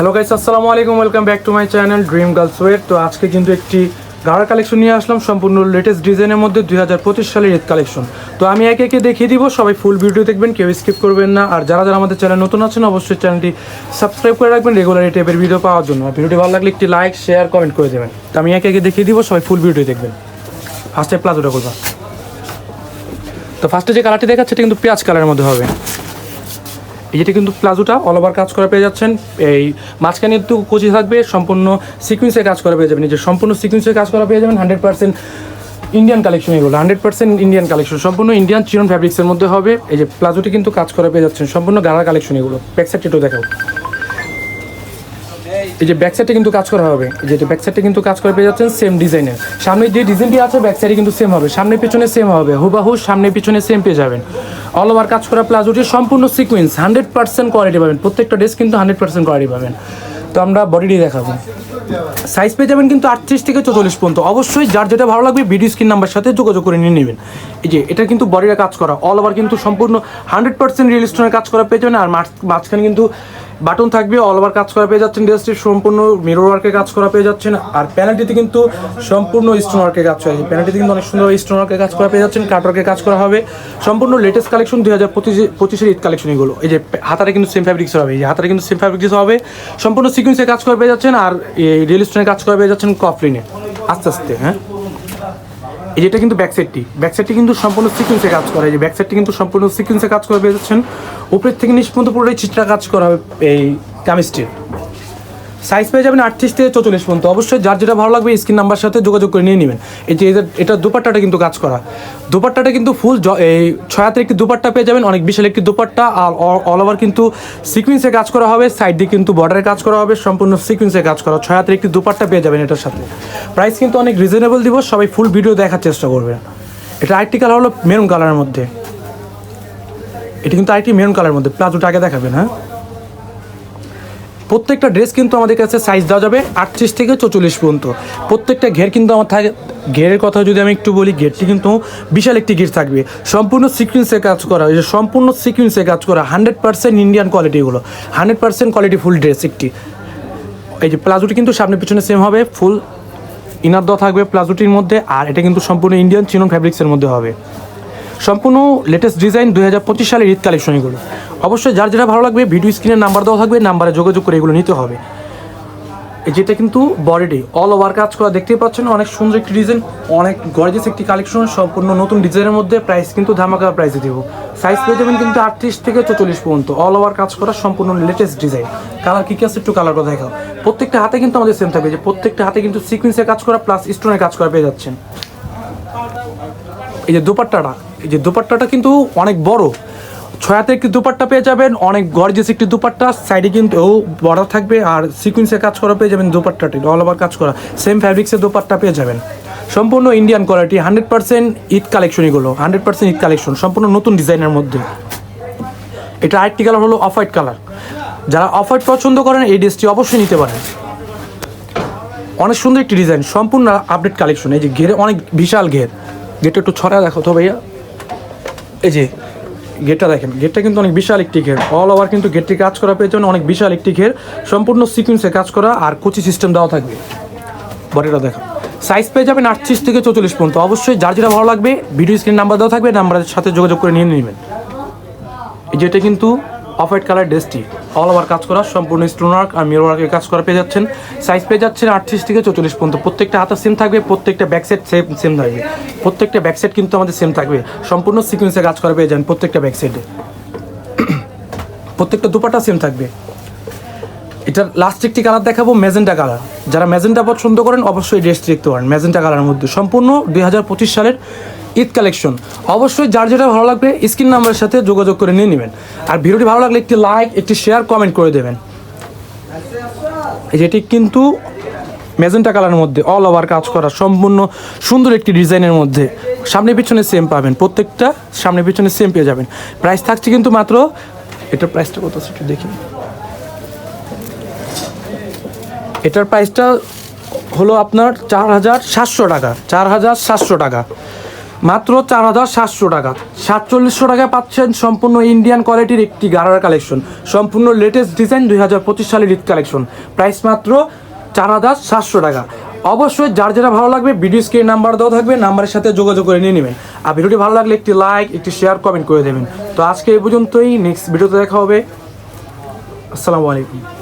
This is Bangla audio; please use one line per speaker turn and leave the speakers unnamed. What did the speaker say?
হ্যালো গাইস আসসালামু আলাইকুম welcome back to my channel dream girls ওয়ের তো আজকে কিন্তু একটি গাড়ার কালেকশন নিয়ে আসলাম, সম্পূর্ণ লেটেস্ট ডিজাইনের মধ্যে দুই হাজার পঁচিশ সালের ঈদ কালেকশন তো আমি একে একে দেখিয়ে দিব, সবাই ফুল ভিডিও দেখবেন, কেউ স্কিপ করবেন না। আর যারা যারা আমাদের চ্যানেল নতুন আছেন, অবশ্যই চ্যানেলটি সাবস্ক্রাইব করে রাখবেন রেগুলার এই টাইপের ভিডিও পাওয়ার জন্য। ভিডিওটি ভালো লাগলে একটি লাইক শেয়ার কমেন্ট করে দেবেন। তো আমি একে একে দেখিয়ে দিব, সবাই ফুল ভিডিও দেখবেন। ফার্স্টে প্লাজোটা করবা তো ফার্স্টে যে কালারটি দেখাচ্ছে, এটা কিন্তু পেঁয়াজ কালারের মধ্যে হবে। যেটা কিন্তু প্লাজোটা অল ওভার কাজ করা পেয়ে যাচ্ছেন। এই মাঝখানে একটু কুচি থাকবে, সম্পূর্ণ সিকুয়েন্সে কাজ করা পেয়ে যাবেন। যে সম্পূর্ণ সিকুয়েন্সে কাজ করা পেয়ে যাবেন হান্ড্রেড পার্সেন্ট ইন্ডিয়ান কালেকশন এগুলো হান্ড্রেড পার্সেন্ট ইন্ডিয়ান কালেকশন সম্পূর্ণ ইন্ডিয়ান চিরন ফ্যাব্রিক্সের মধ্যে হবে। এই যে প্লাজোটি কিন্তু কাজ করা পেয়ে যাচ্ছেন, সম্পূর্ণ গাড়া কালেকশন এগুলো। ব্যাক সাইড একটু দেখাও। এই যে ব্যাক সাইডে কিন্তু কাজ করা হবে। এই যে ব্যাক সাইডে কিন্তু কাজ করা পেয়ে যাচ্ছেন সেম ডিজাইনের সামনে যে ডিজাইনটি আছে ব্যাক সাইডে কিন্তু সেম হবে। সামনে পিছনে সেম হবে। হুবাহু সামনে পিছনে সেম পেয়ে যাবেন। অল ওভার কাজ করা প্লাজোটি সম্পূর্ণ সিকোয়েন্স হান্ড্রেড পার্সেন্ট কোয়ালিটি পাবেন। প্রত্যেকটা ড্রেস কিন্তু হান্ড্রেড পার্সেন্ট কোয়ালিটি পাবেন। তো আমরা বডিটি দেখাবো। সাইজ পেয়ে যাবেন কিন্তু আটত্রিশ থেকে চল্লিশ পর্যন্ত। অবশ্যই যার যেটা ভালো লাগবে ভিডিও স্ক্রিন নাম্বার সাথে যোগাযোগ করে নিয়ে নেবেন। এই যে, এটা কিন্তু বডিটা কাজ করা। অল ওভার কিন্তু সম্পূর্ণ হান্ড্রেড পার্সেন্ট রিয়েল স্টোনের কাজ করা পেয়ে যাবেন। আর মাঝ- মাঝখানে কিন্তু বাটন থাকবে অল ওভার কাজ করা পেয়ে যাচ্ছেন ড্রেসটি সম্পূর্ণ মিরর ওয়ার্কে কাজ করা পেয়ে যাচ্ছেন। আর প্যানেলটিতে কিন্তু সম্পূর্ণ স্টোন ওয়ার্কে কাজ করা প্যানেলটিতে কিন্তু অনেক সুন্দর স্টোন ওয়ার্কে কাজ করা পেয়ে যাচ্ছেন কাট ওয়ার্কে কাজ করা হবে। সম্পূর্ণ লেটেস্ট কালেকশন দুই হাজার পঁচিশে পঁচিশের ঈদ কালেকশন এগুলো। এই যে হাতারে কিন্তু সেম ফ্যাব্রিক্স হবে, এই হাতারে কিন্তু সেম ফ্যাব্রিক্স হবে। সম্পূর্ণ সিকুয়েন্সে কাজ করা পেয়ে যাচ্ছেন, আর এই রিয়েল স্টোনে কাজ করা পেয়ে যাচ্ছেন কফলিনে আস্তে আস্তে হ্যাঁ? এই যেটা কিন্তু ব্যাক সাইডটি ব্যাক সাইডটি কিন্তু সম্পূর্ণ সিকুয়েন্সে কাজ করে। যে ব্যাক সাইডটি কিন্তু সম্পূর্ণ সিকুয়েন্সে কাজ করে পেয়ে উপরের থেকে নিচ পর্যন্ত পুরোটাই চিত্রা কাজ করা হবে এই কামিজটির সাইজ পেয়ে যাবেন আটত্রিশ থেকে চৌচল্লিশ পর্যন্ত। অবশ্যই যার যেটা ভালো লাগবে স্ক্রিন নাম্বার সাথে যোগাযোগ করে নিয়ে নেবেন। এই যে এটা দুপাট্টাটা কিন্তু কাজ করা। দুপাট্টাটা কিন্তু ফুল এই ছয় হাতের একটি দুপাট্টা পেয়ে যাবেন, অনেক বিশাল একটি দুপাট্টা। আর অল ওভার কিন্তু সিকুয়েন্সে কাজ করা হবে সাইড দিয়ে কিন্তু বর্ডারে কাজ করা হবে, সম্পূর্ণ সিকুয়েন্সে কাজ করা। ছয় হাতের একটি দুপাট্টা পেয়ে যাবেন এটার সাথে। প্রাইস কিন্তু অনেক রিজনেবল দিব, সবাই ফুল ভিডিও দেখার চেষ্টা করবেন এটা আরেকটি কালার হলো মেরুন কালারের মধ্যে। এটা কিন্তু আরেকটি মেরুন কালারের মধ্যে। প্লাজোটা আগে দেখাবেন হ্যাঁ? প্রত্যেকটা ড্রেস কিন্তু আমাদের কাছে সাইজ দেওয়া যাবে আটত্রিশ থেকে চৌচল্লিশ পর্যন্ত। প্রত্যেকটা ঘের কিন্তু আমার থাকে ঘেরের কথা যদি আমি একটু বলি, ঘেরটি কিন্তু বিশাল একটি ঘের থাকবে। সম্পূর্ণ সিকুয়েন্সে কাজ করা যে সম্পূর্ণ সিকুয়েন্সে কাজ করা হান্ড্রেড পার্সেন্ট ইন্ডিয়ান কোয়ালিটিগুলো hundred percent quality full dress একটি। এই যে প্লাজোটি কিন্তু সামনে পিছনে সেম হবে ফুল ইনার দেওয়া থাকবে প্লাজোটির মধ্যে, আর এটা কিন্তু সম্পূর্ণ ইন্ডিয়ান চিনন ফ্যাব্রিক্সের মধ্যে হবে। সম্পূর্ণ লেটেস্ট ডিজাইন দুই হাজার পঁচিশ সালের ঈদ কালেকশন এগুলো। অবশ্যই যার যেটা ভালো লাগবে ভিডিও স্ক্রিনের নাম্বার দেওয়া থাকবে নাম্বারে যোগাযোগ করে এগুলো নিতে হবে। যেটা কিন্তু বডিডি অল ওভার কাজ করা দেখতেই পাচ্ছেন, অনেক সুন্দর একটি ডিজাইন অনেক গর্জিয়াস একটি কালেকশন সম্পূর্ণ নতুন ডিজাইনের মধ্যে প্রাইস কিন্তু ধামাকা প্রাইসে দেবো। সাইজ পেয়ে যাবেন কিন্তু আটত্রিশ থেকে চল্লিশ পর্যন্ত অল ওভার কাজ করা সম্পূর্ণ লেটেস্ট ডিজাইন কালার কী কী আছে একটু কালার কথা দেখাও। প্রত্যেকটা হাতে কিন্তু আমাদের সেম থাকবে, যে প্রত্যেকটা হাতে কিন্তু সিকুয়েন্সে কাজ করা প্লাস স্টোনের কাজ করা পেয়ে যাচ্ছেন। এই যে দুপাট্টাটা, এই যে দুপাট্টাটা কিন্তু অনেক বড়। ছয় হাতে একটি দুপাট্টা পেয়ে যাবেন, অনেক গর্জিয়াস একটি দুপাট্টা সাইডে কিন্তু ও বড় থাকবে আর সিকুয়েন্সে কাজ করা পেয়ে যাবেন দুপাট্টাটি অল ওভার কাজ করা। সেম ফ্যাব্রিক্সের দুপাট্টা পেয়ে যাবেন। সম্পূর্ণ Indian quality hundred percent Eid collection এগুলো হান্ড্রেড পার্সেন্ট ঈদ কালেকশন সম্পূর্ণ নতুন ডিজাইনের মধ্যে। এটা আরেকটি কালার হলো অফ হোয়াইট কালার যারা অফ হোয়াইট পছন্দ করেন, এই ড্রেসটি অবশ্যই নিতে পারেন। অনেক সুন্দর একটি ডিজাইন সম্পূর্ণ আপডেট কালেকশন এই যে ঘেরে অনেক বিশাল ঘের। গেটটা একটু ছড়া দেখো তো ভাইয়া। এই যে গেটটা দেখেন, গেটটা কিন্তু অনেক বিশাল একটি ঘের অল ওভার কিন্তু গেটটি কাজ করা পেয়ে যাবেন, অনেক বিশাল একটি ঘের সম্পূর্ণ সিকুয়েন্সে কাজ করা আর কোচি সিস্টেম দেওয়া থাকবে। বডিটা দেখেন। সাইজ পেয়ে যাবেন আটত্রিশ থেকে চৌচল্লিশ পর্যন্ত। অবশ্যই যার যেটা ভালো লাগবে ভিডিও স্ক্রিন নাম্বার দেওয়া থাকবে নাম্বারের সাথে যোগাযোগ করে নিয়ে নেবেন। এই যেটা কিন্তু অফ হোয়াইট কালার ড্রেসটি অল ওভার কাজ করা, সম্পূর্ণ স্টোন ওয়ার্ক আর মিরর ওয়ার্কের কাজ করা পেয়ে যাচ্ছেন। সাইজ পেয়ে যাচ্ছেন আটত্রিশ থেকে চৌচল্লিশ পর্যন্ত। প্রত্যেকটা হাতা সেম থাকবে, প্রত্যেকটা ব্যাক সেট সেম সেম থাকবে। প্রত্যেকটা ব্যাক সেট কিন্তু আমাদের সেম থাকবে। সম্পূর্ণ সিকুয়েন্সে কাজ করা পেয়ে যান প্রত্যেকটা ব্যাক সেটে প্রত্যেকটা দুপাটা সেম থাকবে। এটার লাস্ট একটি কালার দেখাবো ম্যাজেন্টা কালার যারা ম্যাজেন্টা পছন্দ করেন অবশ্যই ড্রেসটি দেখতে পারেন ম্যাজেন্টা কালারের মধ্যে। সম্পূর্ণ দুই হাজার পঁচিশ সালের ঈদ কালেকশন। অবশ্যই যার যেটা ভালো লাগবে স্ক্রিন নাম্বারের সাথে যোগাযোগ করে নিয়ে নেবেন। আর ভিডিওটি ভালো লাগলে একটি লাইক, একটি শেয়ার, কমেন্ট করে দেবেন। যেটি কিন্তু মেজেন্টা কালারের মধ্যে অল ওভার কাজ করা, সম্পূর্ণ সুন্দর একটি ডিজাইনের মধ্যে। সামনে পিছনে সেম পাবেন, প্রত্যেকটা সামনে পিছনে সেম পেয়ে যাবেন। প্রাইস থাকছে কিন্তু মাত্র এটার প্রাইসটা কত আছে একটু দেখি। এটার প্রাইসটা হলো আপনার চার হাজার সাতশো টাকা, চার হাজার সাতশো টাকা। মাত্র চার হাজার সাতশো টাকা। সাতচল্লিশশো টাকায় পাচ্ছেন সম্পূর্ণ ইন্ডিয়ান কোয়ালিটির একটি গারার কালেকশন সম্পূর্ণ লেটেস্ট ডিজাইন দুই হাজার পঁচিশ সালের ঈদ কালেকশন প্রাইস মাত্র চার হাজার সাতশো টাকা। অবশ্যই যার যেটা ভালো লাগবে ভিডিও স্ক্রিন নাম্বার দেওয়া থাকবে নাম্বারের সাথে যোগাযোগ করে নিয়ে নেবেন। আর ভিডিওটি ভালো লাগলে একটি লাইক একটি শেয়ার কমেন্ট করে দেবেন। তো আজকে এই পর্যন্তই নেক্সট ভিডিওতে দেখা হবে। আসসালামু আলাইকুম।